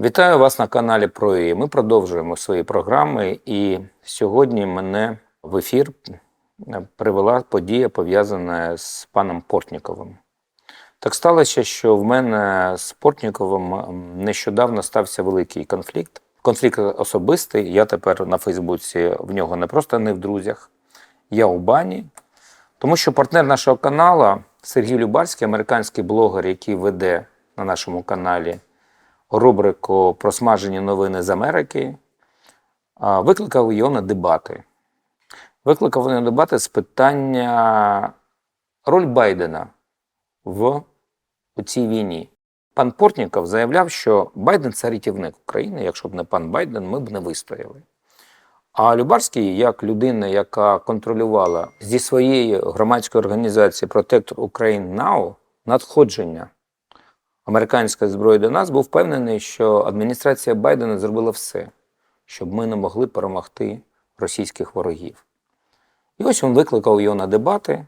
Вітаю вас на каналі ПроІ. Ми продовжуємо свої програми, і сьогодні мене в ефір привела подія, пов'язана з паном Портніковим. Так сталося, що в мене з Портніковим нещодавно стався великий конфлікт. Конфлікт особистий. Я тепер на Фейсбуці в нього не просто не в друзях, я у бані. Тому що партнер нашого каналу Сергій Любарський, американський блогер, який веде на нашому каналі рубрику Просмажені новини з Америки, викликав його на дебати. Викликав на дебати з питання роль Байдена в цій війні. Пан Портніков заявляв, що Байден це рятівник України. Якщо б не пан Байден, ми б не вистояли. А Любарський, як людина, яка контролювала зі своєї громадської організації Protect Ukraine Now надходження американської зброї до нас, був впевнений, що адміністрація Байдена зробила все, щоб ми не могли перемогти російських ворогів. І ось він викликав його на дебати,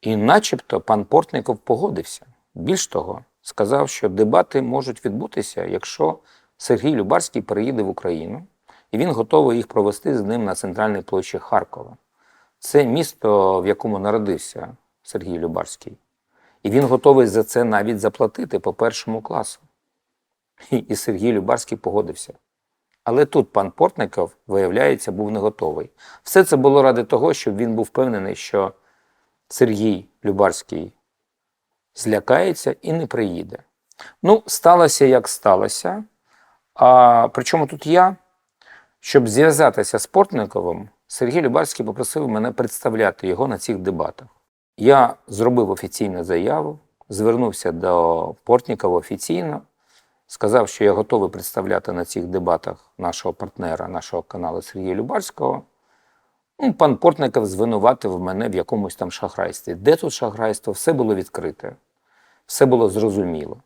і начебто пан Портников погодився. Більш того, сказав, що дебати можуть відбутися, якщо Сергій Любарський переїде в Україну, і він готовий їх провести з ним на центральній площі Харкова. Це місто, в якому народився Сергій Любарський. І він готовий за це навіть заплатити по першому класу. І- Сергій Любарський погодився. Але тут пан Портников, виявляється, був не готовий. Все це було ради того, щоб він був впевнений, що Сергій Любарський злякається і не приїде. Ну, сталося як сталося. А причому тут я, щоб зв'язатися з Портниковим, Сергій Любарський попросив мене представляти його на цих дебатах. Я зробив офіційну заяву, звернувся до Портнікова офіційно, сказав, що я готовий представляти на цих дебатах нашого партнера, нашого каналу Сергія Любарського. Ну, пан Портников звинуватив мене в якомусь там шахрайстві. Де тут шахрайство? Все було відкрите, все було зрозуміло.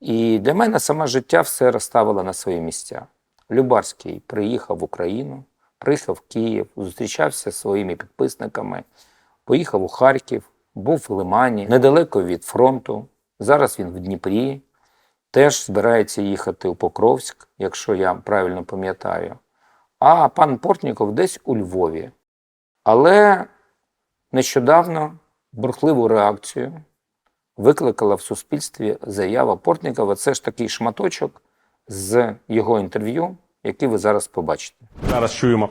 І для мене саме життя все розставило на свої місця. Любарський приїхав в Україну, приїхав в Київ, зустрічався зі своїми підписниками, поїхав у Харків, був в Лимані, недалеко від фронту. Зараз він в Дніпрі, теж збирається їхати у Покровськ, якщо я правильно пам'ятаю. А пан Портніков десь у Львові. Але нещодавно бурхливу реакцію викликала в суспільстві заява Портнікова. Це ж такий шматочок з його інтерв'ю, який ви зараз побачите. Зараз чуємо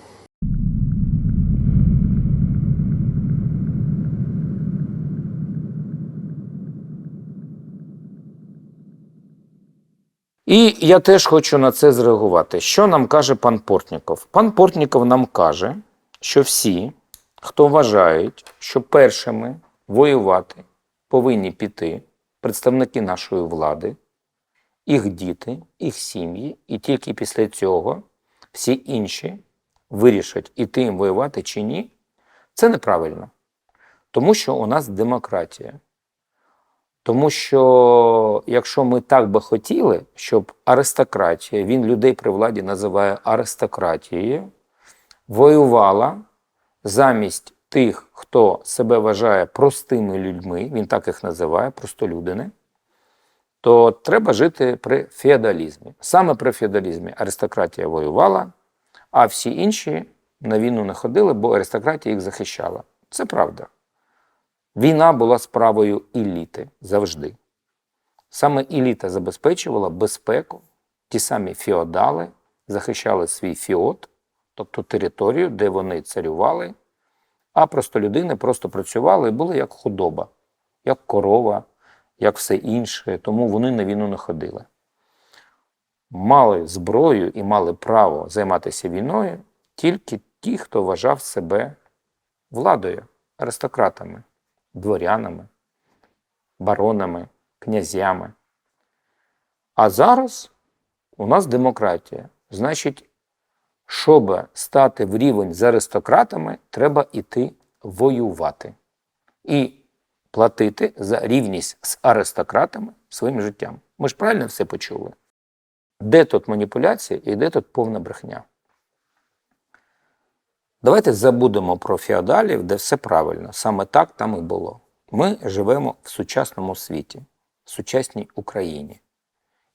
І я теж хочу на це зреагувати. Що нам каже пан Портніков? Пан Портніков нам каже, що всі, хто вважають, що першими воювати повинні піти представники нашої влади, їх діти, їх сім'ї, і тільки після цього всі інші вирішать, іти їм воювати чи ні, це неправильно. Тому що у нас демократія. Тому що якщо ми так би хотіли, щоб аристократія, він людей при владі називає аристократією, воювала замість тих, хто себе вважає простими людьми, він так їх називає, простолюдини, то треба жити при феодалізмі. Саме при феодалізмі аристократія воювала, а всі інші на війну не ходили, бо аристократія їх захищала. Це правда. Війна була справою еліти завжди. Саме еліта забезпечувала безпеку, ті самі феодали захищали свій фіот, тобто територію, де вони царювали, а простолюдини просто працювали і були як худоба, як корова, як все інше, тому вони на війну не ходили. Мали зброю і мали право займатися війною тільки ті, хто вважав себе владою, аристократами дворянами, баронами, князями. А зараз у нас демократія. Значить, щоб стати в рівень з аристократами, треба йти воювати і платити за рівність з аристократами своїм життям. Ми ж правильно все почули? Де тут маніпуляція і де тут повна брехня? Давайте забудемо про феодалів, де все правильно. Саме так там і було. Ми живемо в сучасному світі, в сучасній Україні.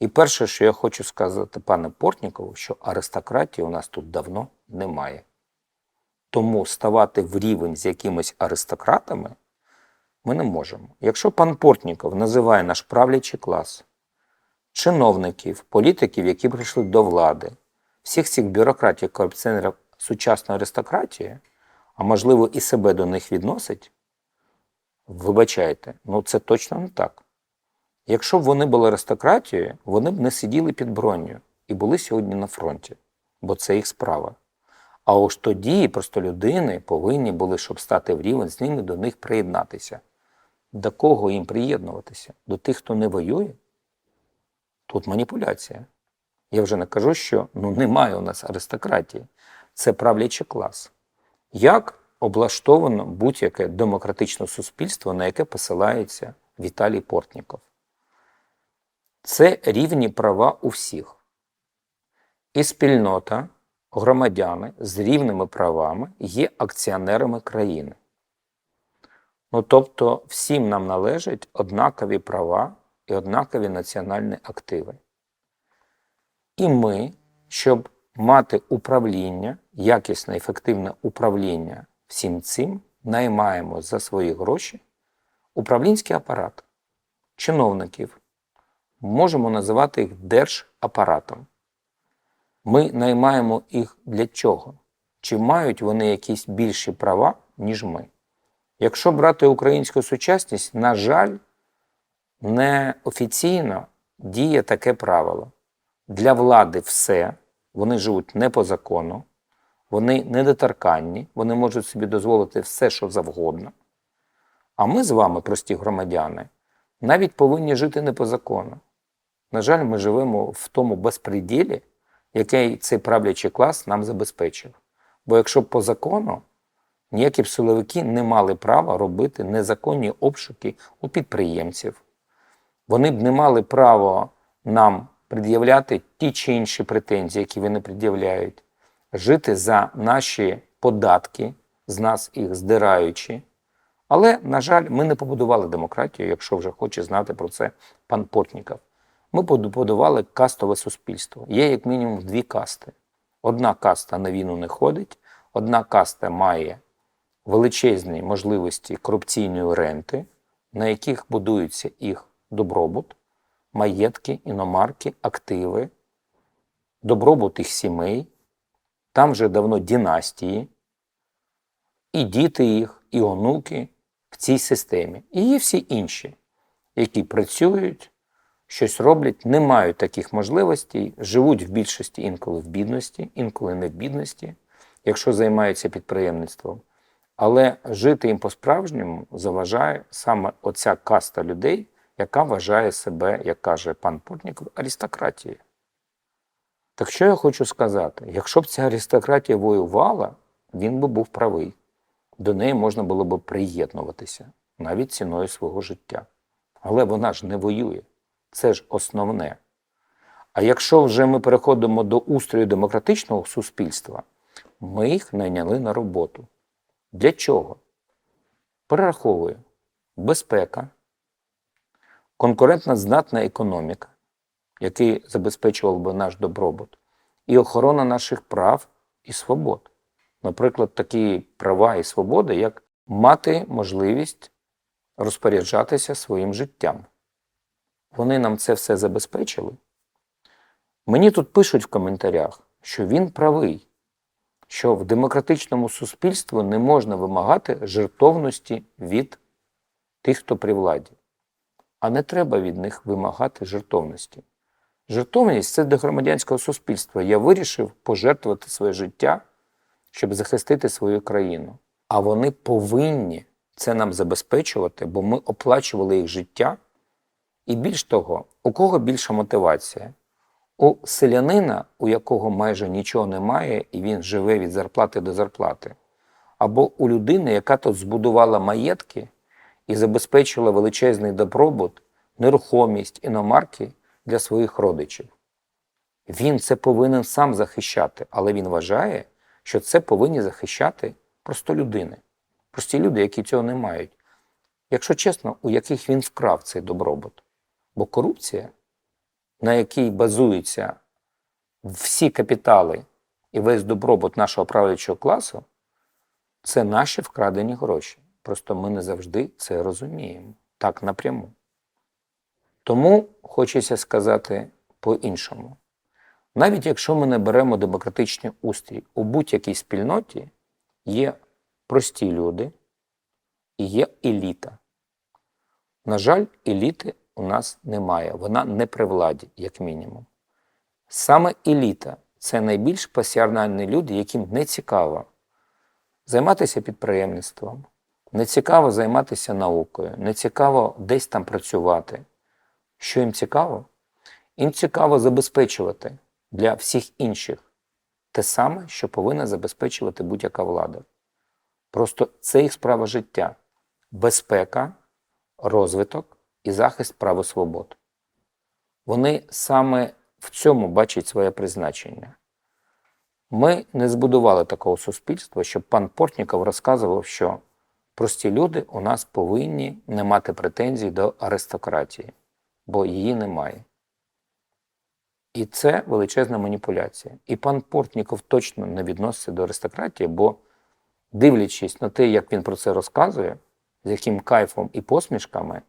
І перше, що я хочу сказати пане Портнікову, що аристократії у нас тут давно немає. Тому ставати в рівень з якимись аристократами ми не можемо. Якщо пан Портніков називає наш правлячий клас, чиновників, політиків, які прийшли до влади, всіх цих бюрократів, корупціонерів сучасної аристократії, а можливо і себе до них відносить, вибачайте, ну це точно не так. Якщо б вони були аристократією, вони б не сиділи під бронею і були сьогодні на фронті, бо це їх справа. А ось тоді просто людини повинні були, щоб стати в рівень з ними, до них приєднатися. До кого їм приєднуватися? До тих, хто не воює? Тут маніпуляція. Я вже не кажу, що ну, немає у нас аристократії. Це правлячий клас. Як облаштовано будь-яке демократичне суспільство, на яке посилається Віталій Портніков? Це рівні права у всіх. І спільнота, громадяни з рівними правами є акціонерами країни. Ну, тобто, всім нам належать однакові права і однакові національні активи. І ми, щоб мати управління, якісне, ефективне управління всім цим, наймаємо за свої гроші управлінський апарат, чиновників. Можемо називати їх держапаратом. Ми наймаємо їх для чого? Чи мають вони якісь більші права, ніж ми? Якщо брати українську сучасність, на жаль, неофіційно діє таке правило. Для влади все, вони живуть не по закону, вони недоторканні, вони можуть собі дозволити все, що завгодно. А ми з вами, прості громадяни, навіть повинні жити не по закону. На жаль, ми живемо в тому безпреділі, який цей правлячий клас нам забезпечив. Бо якщо б по закону, ніякі б силовики не мали права робити незаконні обшуки у підприємців. Вони б не мали права нам пред'являти ті чи інші претензії, які вони пред'являють, жити за наші податки, з нас їх здираючи. Але, на жаль, ми не побудували демократію, якщо вже хоче знати про це пан Портніков. Ми побудували кастове суспільство. Є як мінімум дві касти. Одна каста на війну не ходить, одна каста має величезні можливості корупційної ренти, на яких будується їх добробут, маєтки, іномарки, активи, добробут їх сімей. Там вже давно династії, і діти їх, і онуки в цій системі. І є всі інші, які працюють, щось роблять, не мають таких можливостей, живуть в більшості інколи в бідності, інколи не в бідності, якщо займаються підприємництвом. Але жити їм по-справжньому заважає саме оця каста людей, яка вважає себе, як каже пан Портніков, аристократією. Так що я хочу сказати? Якщо б ця аристократія воювала, він би був правий. До неї можна було б приєднуватися навіть ціною свого життя. Але вона ж не воює. Це ж основне. А якщо вже ми переходимо до устрою демократичного суспільства, ми їх найняли на роботу. Для чого? Перераховую безпека, конкурентна здатна економіка, який забезпечував би наш добробут, і охорона наших прав і свобод. Наприклад, такі права і свободи, як мати можливість розпоряджатися своїм життям. Вони нам це все забезпечили. Мені тут пишуть в коментарях, що він правий, що в демократичному суспільстві не можна вимагати жертовності від тих, хто при владі. А не треба від них вимагати жертовності. Жертовність це до громадянського суспільства. Я вирішив пожертвувати своє життя, щоб захистити свою країну. А вони повинні це нам забезпечувати, бо ми оплачували їх життя. І більш того, у кого більша мотивація? У селянина, у якого майже нічого немає, і він живе від зарплати до зарплати, або у людини, яка тут збудувала маєтки і забезпечила величезний добробут, нерухомість, іномарки для своїх родичів. Він це повинен сам захищати, але він вважає, що це повинні захищати просто людини. Прості люди, які цього не мають. Якщо чесно, у яких він вкрав цей добробут. Бо корупція, на якій базуються всі капітали і весь добробут нашого правлячого класу, це наші вкрадені гроші. Просто ми не завжди це розуміємо так напряму. Тому хочеться сказати по-іншому. Навіть якщо ми не беремо демократичний устрій, у будь-якій спільноті є прості люди і є еліта. На жаль, еліти у нас немає, вона не при владі, як мінімум. Саме еліта це найбільш пасіарнальні люди, яким не цікаво займатися підприємництвом, не цікаво займатися наукою, не цікаво десь там працювати. Що їм цікаво? Їм цікаво забезпечувати для всіх інших те саме, що повинна забезпечувати будь-яка влада. Просто це їх справа життя, безпека, розвиток і захист прав і свобод. Вони саме в цьому бачать своє призначення. Ми не збудували такого суспільства, щоб пан Портніков розказував, що прості люди у нас повинні не мати претензій до аристократії, бо її немає. І це величезна маніпуляція. І пан Портніков точно не відноситься до аристократії, бо, дивлячись на те, як він про це розказує, з яким кайфом і посмішками,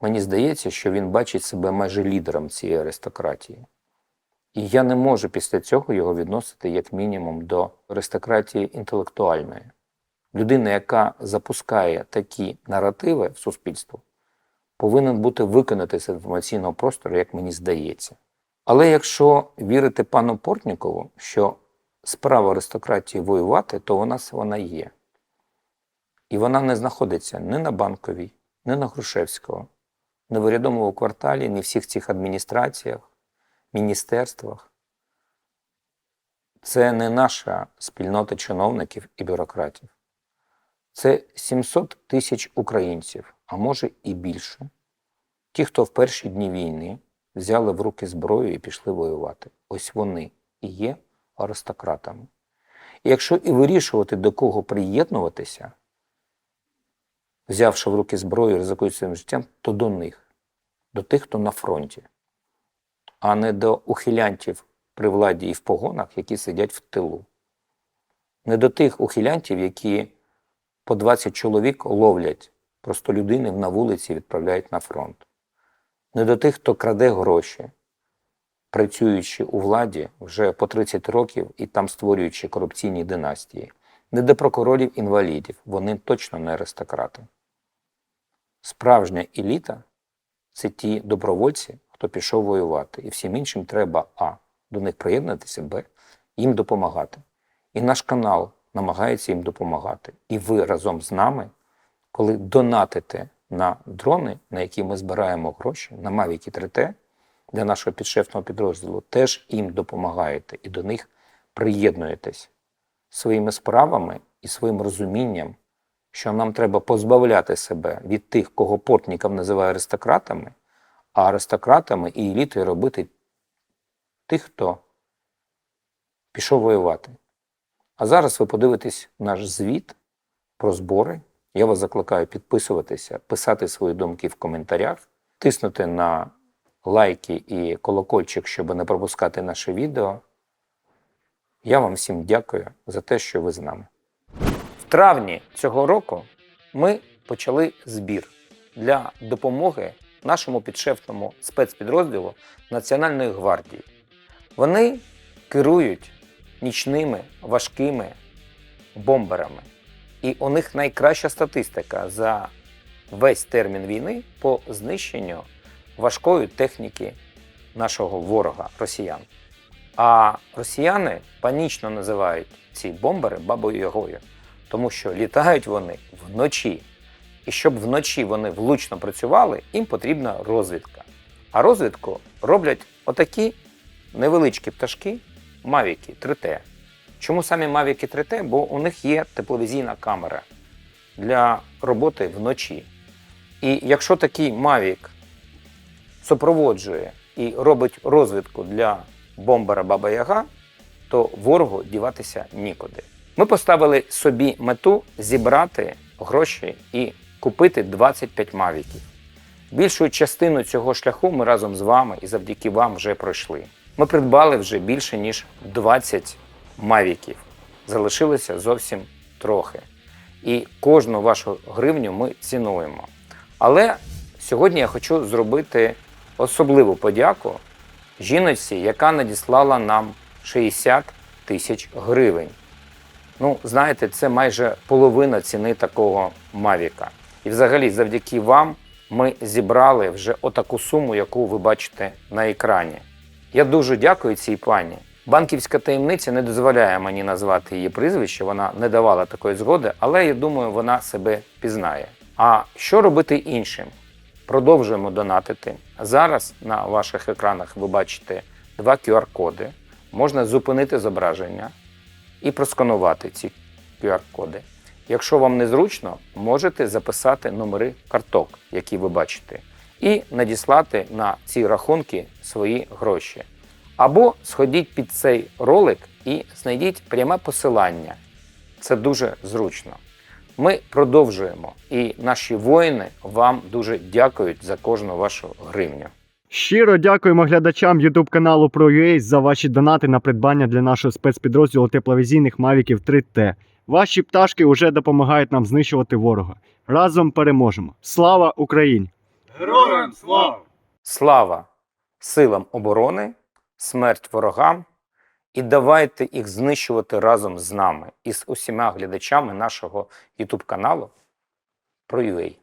мені здається, що він бачить себе майже лідером цієї аристократії. І я не можу після цього його відносити як мінімум до аристократії інтелектуальної. Людина, яка запускає такі наративи в суспільство, повинен бути виконати з інформаційного простору, як мені здається. Але якщо вірити пану Портнікову, що справа аристократії воювати, то вона вона є. І вона не знаходиться ні на банковій, ні на Грушевського, ні в урядовому кварталі, ні в всіх цих адміністраціях, міністерствах. Це не наша спільнота чиновників і бюрократів. Це 700 тисяч українців, а може і більше. Ті, хто в перші дні війни взяли в руки зброю і пішли воювати. Ось вони і є аристократами. І якщо і вирішувати, до кого приєднуватися, взявши в руки зброю ризикуючи своїм життям, то до них, до тих, хто на фронті, а не до ухилянтів при владі і в погонах, які сидять в тилу. Не до тих ухилянтів, які по 20 чоловік ловлять просто людини на вулиці відправляють на фронт. Не до тих, хто краде гроші, працюючи у владі вже по 30 років і там створюючи корупційні династії. Не до прокурорів інвалідів, вони точно не аристократи. Справжня еліта це ті добровольці, хто пішов воювати. І всім іншим треба А. До них приєднатися, Б. Їм допомагати. І наш канал намагається їм допомагати. І ви разом з нами, коли донатите на дрони, на які ми збираємо гроші, на Mavic 3T для нашого підшефного підрозділу, теж їм допомагаєте і до них приєднуєтесь своїми справами і своїм розумінням, що нам треба позбавляти себе від тих, кого Портніков називає аристократами, а аристократами і елітою робити тих, хто пішов воювати. А зараз ви подивитесь наш звіт про збори. Я вас закликаю підписуватися, писати свої думки в коментарях, тиснути на лайки і колокольчик, щоб не пропускати наше відео. Я вам всім дякую за те, що ви з нами. В травні цього року ми почали збір для допомоги нашому підшефному спецпідрозділу Національної гвардії. Вони керують нічними важкими бомберами. І у них найкраща статистика за весь термін війни по знищенню важкої техніки нашого ворога росіян. А росіяни панічно називають ці бомбери бабою Ягою, тому що літають вони вночі. І щоб вночі вони влучно працювали, їм потрібна розвідка. А розвідку роблять отакі невеличкі пташки Мавіки 3T. Чому самі Mavic 3T? Бо у них є тепловізійна камера для роботи вночі. І якщо такий Mavic супроводжує і робить розвідку для бомбера Баба Яга, то ворогу діватися нікуди. Ми поставили собі мету зібрати гроші і купити 25 мавіків. Більшу частину цього шляху ми разом з вами і завдяки вам вже пройшли. Ми придбали вже більше ніж 20 мавіків. Залишилося зовсім трохи. І кожну вашу гривню ми цінуємо. Але сьогодні я хочу зробити особливу подяку жіночці, яка надіслала нам 60 тисяч гривень. Ну, знаєте, це майже половина ціни такого Мавіка. І взагалі, завдяки вам, ми зібрали вже отаку суму, яку ви бачите на екрані. Я дуже дякую цій пані. Банківська таємниця не дозволяє мені назвати її прізвище, вона не давала такої згоди, але я думаю, вона себе пізнає. А що робити іншим? Продовжуємо донатити. Зараз на ваших екранах ви бачите два QR-коди. Можна зупинити зображення і просканувати ці QR-коди. Якщо вам незручно, можете записати номери карток, які ви бачите, і надіслати на ці рахунки свої гроші. Або сходіть під цей ролик і знайдіть пряме посилання. Це дуже зручно. Ми продовжуємо, і наші воїни вам дуже дякують за кожну вашу гривню. Щиро дякуємо глядачам YouTube каналу ProUA за ваші донати на придбання для нашого спецпідрозділу тепловізійних Мавіків 3T. Ваші пташки вже допомагають нам знищувати ворога. Разом переможемо. Слава Україні! Героям слава! Слава силам оборони, смерть ворогам, і давайте їх знищувати разом з нами і з усіма глядачами нашого YouTube каналу про UA.